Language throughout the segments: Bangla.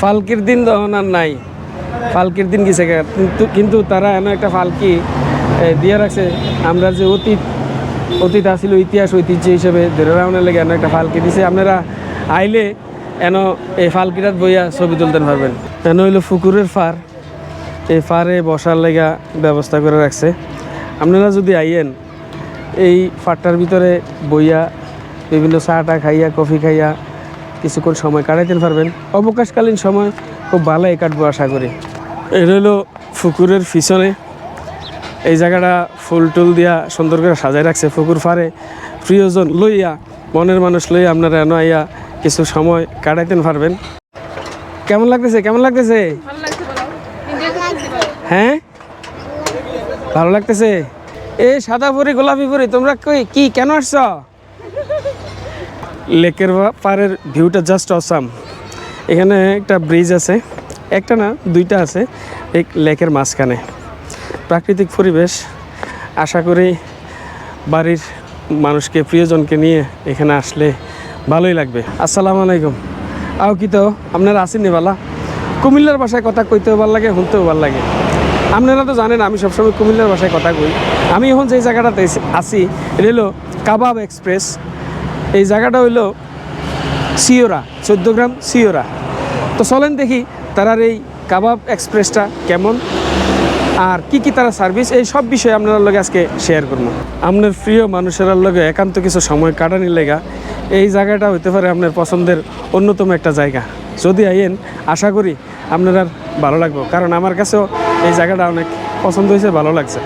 ফালকির দিন তখন আর নাই। ফালকির দিন গেছে। কিন্তু কিন্তু তারা এমন একটা ফালকি দিয়ে রাখছে। আমরা যে অতীত অতীত আসছিল ইতিহাস, ঐতিহ্য হিসেবে ধরে রাখনের লেগে এমন একটা ফালকি দিছে। আপনারা আইলে এন এই ফালকিটার বইয়া ছবি তুলতে পারবেন। এন হইল ফুকুরের ফার। এই ফারে বসার লেগা ব্যবস্থা করে রাখছে। আপনারা যদি আইয়েন, এই ফাটটার ভিতরে বইয়া বিভিন্ন চাটা খাইয়া, কফি খাইয়া কিছুক্ষণ সময় কাটাইতে পারবেন। অবকাশকালীন সময় খুব ভালোই কাটবো আশা করি। এটা হলো ফুকুরের পিছনে। এই জায়গাটা ফুল টুল দিয়া সুন্দর করে সাজাই রাখছে ফুকুর ফারে প্রিয়জন লইয়া মনের মানুষ লইয়া আপনারা এনে আইয়া কিছু সময় কাটাইতে পারবেন। কেমন লাগতেছে? কেমন লাগতেছে? হ্যাঁ? ভালো লাগতেছে? এ সাদা পরি গোলাপি পরি তোমরা কই কি কেন আসছ? লেকের পাড়ের ভিউটা জাস্ট অসাম এখানে একটা ব্রিজ আছে, একটা না, দুইটা আছে, এই লেকের মাঝখানে। প্রাকৃতিক পরিবেশ, আশা করি বাড়ির মানুষকে, প্রিয়জনকে নিয়ে এখানে আসলে ভালোই লাগবে। আসসালামু আলাইকুম। আও কি তো, আপনারা আসেননি বালা? কুমিল্লার ভাষায় কথা কইতেও ভালো লাগে, শুনতেও ভালো লাগে। আপনারা তো জানেন, আমি সবসময় কুমিল্লার ভাষায় কথা কই। আমি এখন যে জায়গাটাতে আছি, এটা হলো কাবাব এক্সপ্রেস। এই জায়গাটা হইল সিওরা, চোদ্দ গ্রাম সিওরা। তো চলেন দেখি তারার এই কাবাব এক্সপ্রেসটা কেমন আর কি কি তারা সার্ভিস, এই সব বিষয়ে আপনার লগে আজকে শেয়ার করব। আপনার প্রিয় মানুষের লগে একান্ত কিছু সময় কাটানি লেগা এই জায়গাটা হইতে পারে আপনার পছন্দের অন্যতম একটা জায়গা। যদি আইয়েন, আশা করি আপনার ভালো লাগবে, কারণ আমার কাছেও এই জায়গাটা অনেক পছন্দ হয়েছে, ভালো লাগছে।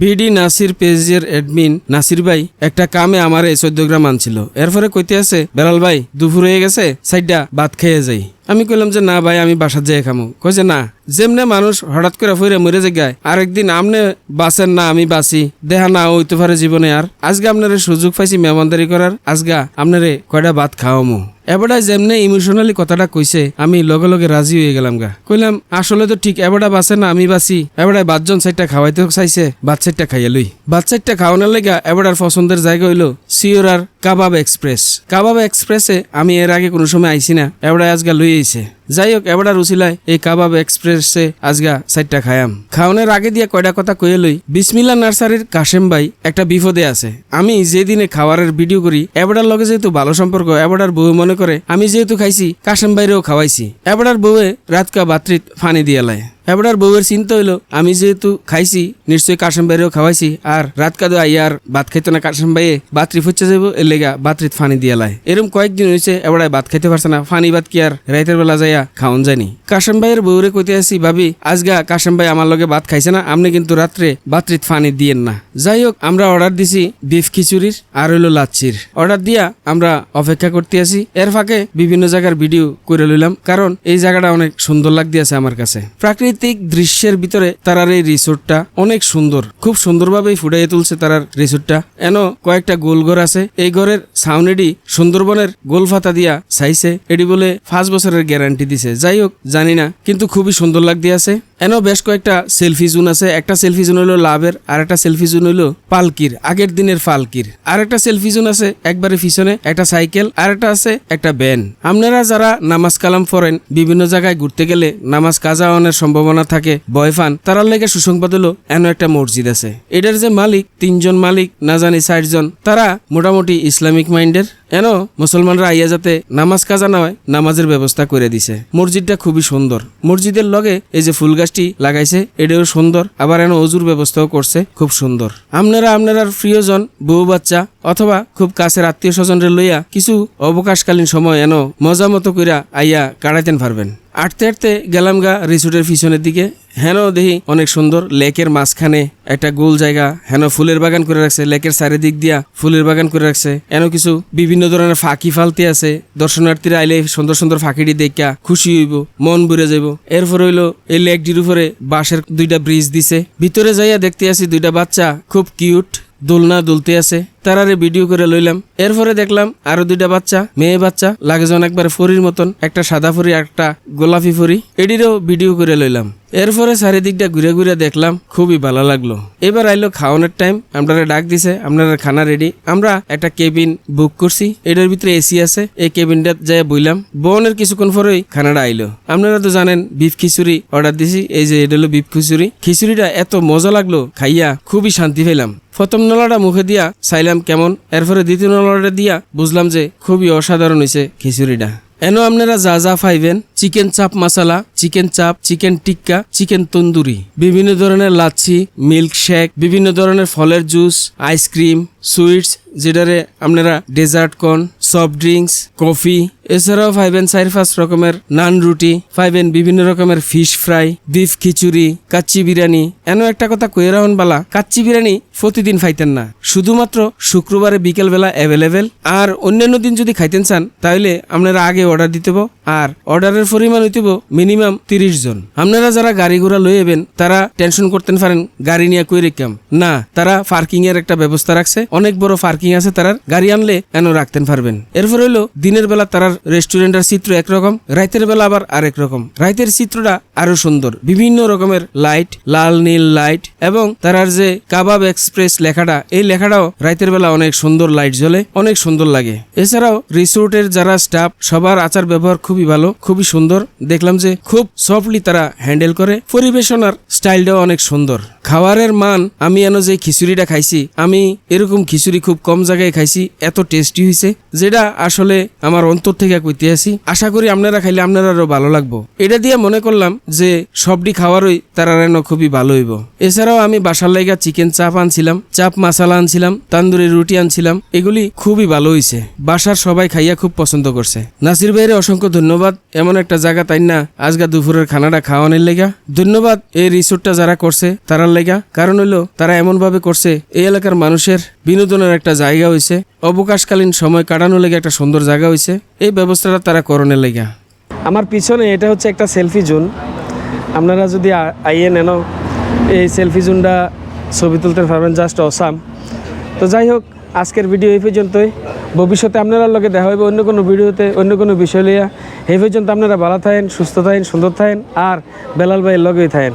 বিডি নাসির পেজের অ্যাডমিন নাসির ভাই একটা কামে আমার এই চোদ্দ গ্রাম আনছিল। এরপরে কইতে আছে বেড়াল ভাই, দুপুর হয়ে গেছে, সাইডটা ভাত খেয়ে যাই। আমি কইলাম যে, না ভাই, আমি বাসার যেয়ে খামো। কইছে, না। যেমনে মানুষ হঠাৎ করে ফিরে মরে জায়গায় আরেকদিন আমনে বাঁচেন না, আমি বাঁচি দেহা না হইতে পারে জীবনে আর। আজকে আপনারে সুযোগ পাইছি মেহমানদারি করার। আজগা আপনারে কয়টা ভাত খাওয়ামো। এবারটা যেমনে ইমোশনালি কথাটা কইছে, আমি লগে লগে রাজি হয়ে গেলাম গা। কইলাম, আসলে তো ঠিক এবারটা বাঁচে না, আমি বাঁচি এবারটা বাতজন সাইডটা খাওয়াইতে চাইছে সাইডটা খাইয়া লই। সাইডটা খাওয়ানোর লেগা এবারটার পছন্দের জায়গা হইল সিওরার কাবাব এক্সপ্রেস। কাবাব এক্সপ্রেসে আমি এর আগে কোনো সময় আইসি না, এবারে আজকাল লই আইছে। যাই হোক এবারটা রুচিলায় এই কাবাব এক্সপ্রেসে আজগা সাইডটা খায়াম। খাওয়ানোর আগে দিয়ে কয়টা কথা কয়ে লই বিসমিল্লা নার্সারির কাশেম ভাই একটা বিপদে আছে। আমি যেদিনে খাবারের ভিডিও করি এবারটার লগে যেহেতু ভালো সম্পর্ক এবারটার বউ মনে করে, আমি যেহেতু খাইছি, কাশেম ভাইরেও খাওয়াইছি। এবারটার বউয়ে রাতকা বাতরিত ফানি দিয়ে লাই এবারটার বউয়ের চিন্তা হইল, আমি যেহেতু খাইছি, নিশ্চয়ই কাশেম ভাইরেও খাওয়াইছি, আর রাত কাদো আইয়ার ভাত খাইতো না কাশেম ভাইয়ে, বাতরি ফুচ্ছে যাব এর লেগা বাতরিত ফানি দিয়ে লাই এরকম কয়েকদিন হয়েছে এবারে ভাত খাইতে পারছে না, ফানি ভাত কি আর রাইতের বেলা যাইয়া খাওন জানি কাশেম ভাইয়ের বউরে কইতে আসি ভাবি, আজগা কাশেম ভাই আমার লগে ভাত খাইছে না, আপনি কিন্তু রাত্রে বাতরিত ফানি দিয়েন না। যাই হোক আমরা অর্ডার দিছি বিফ খিচুড়ির আর হইল লাচ্ছির। অর্ডার দিয়া আমরা অপেক্ষা করতে আসি এর ফাঁকে বিভিন্ন জায়গার ভিডিও করে লইলাম, কারণ এই জায়গাটা অনেক সুন্দর লাগতে আছে আমার কাছে। প্রাকৃতিক দৃশ্যের ভিতরে তারার এই রিসোর্টটা অনেক সুন্দর। খুব সুন্দরভাবেই ফুটাইয়ে তুলছে তারার রিসোর্টটা। এন কয়েকটা গোল ঘর আছে। এই ঘরের সাউনেডি সুন্দরবনের গোল ফাতা দিয়া চাইছে এটি বলে পাঁচ বছরের গ্যারান্টি দিছে। যাই হোক, জানি না, কিন্তু খুবই সুন্দর লাগতে আছে। এন বেশ কয়েকটা সেলফি জোন আছে। একটা সেলফি জোন হইল লাভের, আর একটা সেলফি জোন হইল পালকির, আগের দিনের পালকির। আর একটা সেলফি জোন আছে একবারে পিছনে, একটা সাইকেল, আর একটা আছে একটা ব্যান আপনারা যারা নামাজ কালাম পড়েন, বিভিন্ন জায়গায় ঘুরতে গেলে নামাজ কাজা হওয়ার সম্ভাবনা থাকে, ভয় পান, তারার লেগে সুসংবাদ হলো এন একটা মসজিদ আছে। এটার যে মালিক, তিনজন মালিক, না জানি ষাটজন তারা মোটামুটি ইসলামিক মাইন্ডের। এন, মুসলমানরা আইয়া যাতে নামাজ কাজা না হয়, নামাজের ব্যবস্থা করে দিছে। মসজিদটা খুবই সুন্দর। মসজিদের লগে এই যে ফুল গাছটি লাগাইছে, এটাও সুন্দর। আবার এন অজুর ব্যবস্থাও করছে, খুব সুন্দর। আপনারা, আপনার প্রিয়জন, বউ বাচ্চা অথবা খুব কাছের আত্মীয় স্বজনরে লইয়া কিছু অবকাশকালীন সময় এন মজা মতো কইরা আইয়া কাটাইতেন পারবেন। আটতে আটতে গেলাম গা রিসোর্টের পিছনের দিকে। হেন দেখি অনেক সুন্দর লেকের মাঝখানে একটা গোল জায়গা। হেন ফুলের বাগান করে রাখছে, লেকের চারিদিক দিয়া ফুলের বাগান করে রাখছে। এন কিছু বিভিন্ন ধরনের ফাঁকি ফালতি আছে। দর্শনার্থীরা আইলে সুন্দর সুন্দর ফাঁকিটি দেখা খুশি হইব, মন বুড়ে যাইব। এরপর হইল এই লেকটির উপরে বাঁশের দুইটা ব্রিজ দিছে। ভিতরে যাইয়া দেখতে আসি দুইটা বাচ্চা, খুব কিউট, দোলনা দুলতে আছে। তারারে ভিডিও করে লইলাম। এরপরে দেখলাম আরও দুইটা বাচ্চা, মেয়ে বাচ্চা, লাগে যেন একবারে ফরির মতন, একটা সাদা ফরি, একটা গোলাপি ফরি, এটিরও ভিডিও করে লইলাম। এরপরে চারিদিকটা ঘুরে ঘুরে দেখলাম, খুবই ভালো লাগল। এবার আইলো খাওয়ানোর টাইম আপনারা ডাক দিছে আপনারা খানা রেডি আমরা একটা কেবিন বুক করছি, এটার ভিতরে এসি আছে, এই কেবিনটা যাই বইলাম। বোনের কিছুক্ষণ পরেই খানাটা আইলো। আপনারা তো জানেন বিফ খিচুড়ি অর্ডার দিছি, এই যে এটা হলো বিফ খিচুড়ি। খিচুড়িটা এত মজা লাগল, খাইয়া খুবই শান্তি পেলাম প্রথম নলাটা মুখে দিয়া চাইলাম কেমন? এরপরে দ্বিতীয় নম্বরটা দিয়া বুঝলাম যে খুবই অসাধারণ হয়েছে খিচুড়িটা। এনো আপনারা যা যা পাইবেন chicken chaap masala, chicken chaap, chicken tikka, chicken tandoori. বিভিন্ন ধরনের লাচ্ছি মিল্ক শেক বিভিন্ন ধরনের ফলের জুস, আইসক্রিম, সুইটস, যেটারে আপনারা dessert corn soft drinks, coffee, এছাড়াও পাইবেন চার পাঁচ রকমের নান রুটি পাইবেন বিভিন্ন রকমের ফিশ ফ্রাই বিফ খিচুড়ি, কাচ্চি বিরিয়ানি। এন একটা কথা কয়ে রাখুন বালা, কাচ্চি বিরিয়ানি প্রতিদিন খাইতেন না। শুধুমাত্র শুক্রবারে বিকেল বেলা অ্যাভেলেবেল আর অন্যান্য দিন যদি খাইতেন চান, তাহলে আপনারা আগে অর্ডার দিতে। আর অর্ডারের পরিমাণ হইতে মিনিমাম তিরিশ জন। আপনারা যারা গাড়ি ঘোড়া লই এবেন, তারা টেনশন করতেন পারেন গাড়ি নিয়ে কই রেখাম না, তারা পার্কিং এর একটা ব্যবস্থা রাখছে। অনেক বড় পার্কিং আছে তারা গাড়ি আনলে এন রাখতেন পারবেন? এরপর হইল, দিনের বেলা তারার রেস্টুরেন্টের চিত্র একরকম, রাইতের বেলা আবার আরেক রকম। রাইতের চিত্রটা আরও সুন্দর। বিভিন্ন রকমের লাইট লাল, নীল লাইট এবং তারার যে কাবাব এক্সপ্রেস লেখাটা, এই লেখাটাও রাইতের বেলা অনেক সুন্দর লাইট জ্বলে, অনেক সুন্দর লাগে। এছাড়াও রিসোর্টের যারা স্টাফ সবার আচার ব্যবহার খুবই ভালো, খুবই সুন্দর। দেখলাম যে খুব সফটলি তারা হ্যান্ডেল করে। পরিবেশনার স্টাইলটাও অনেক সুন্দর। খাবারের মান, আমি এনো যে খিচুড়িটা খাইছি, আমি এরকম খিচুড়ি খুব কম জায়গায় খাইছি, এত টেস্টি হয়েছে যেটা আসলে আমার অন্তর থেকে কইতে আসি আশা করি আপনারা খাইলে আপনারাও ভালো লাগবো। এটা দিয়ে মনে করলাম যে সবটি খাওয়ারই তারা যেন খুবই ভালো হইব। এছাড়াও আমি বাসার লাইগা চিকেন চাপ আনছিলাম চাপ মশালা আনছিলাম, তান্দুরি রুটি আনছিলাম, এগুলি খুবই ভালো হইছে। বাসার সবাই খাইয়া খুব পছন্দ করছে। নাসির ভাইয়ের অসংখ্য ধন্যবাদ, এমন একটা জায়গা তাই না? আজকা দুপুরের খানাটা খাওয়ানোর লেগা। ধন্যবাদ এই রিসোর্টটা যারা করছে, তারার লেগা। কারণ হইল, তারা এমন ভাবে করছে, এই এলাকার মানুষের বিনোদনের একটা জায়গা হইছে। অবকাশকালীন সময় কাটানোর লেগে একটা সুন্দর জায়গা হইছে। এই ব্যবস্থাটা তারা করণের লেগা। আমার পিছনে এটা হচ্ছে একটা সেলফি জোন। আপনারা যদি আইয়ে নেন, এই সেলফি জোনটা ছবি তুলতে পারবেন জাস্ট অসাম। তো যাই হোক, আজকের ভিডিও এই পর্যন্তই। ভবিষ্যতে আপনারা লগে দেখা হবে অন্য কোনো ভিডিওতে, অন্য কোনো বিষয় লইয়া। এই পর্যন্ত আপনারা ভালো থাকেন সুস্থ থাকেন সুন্দর থাকেন আর বেলাল ভাইয়ের লগেই থাকেন।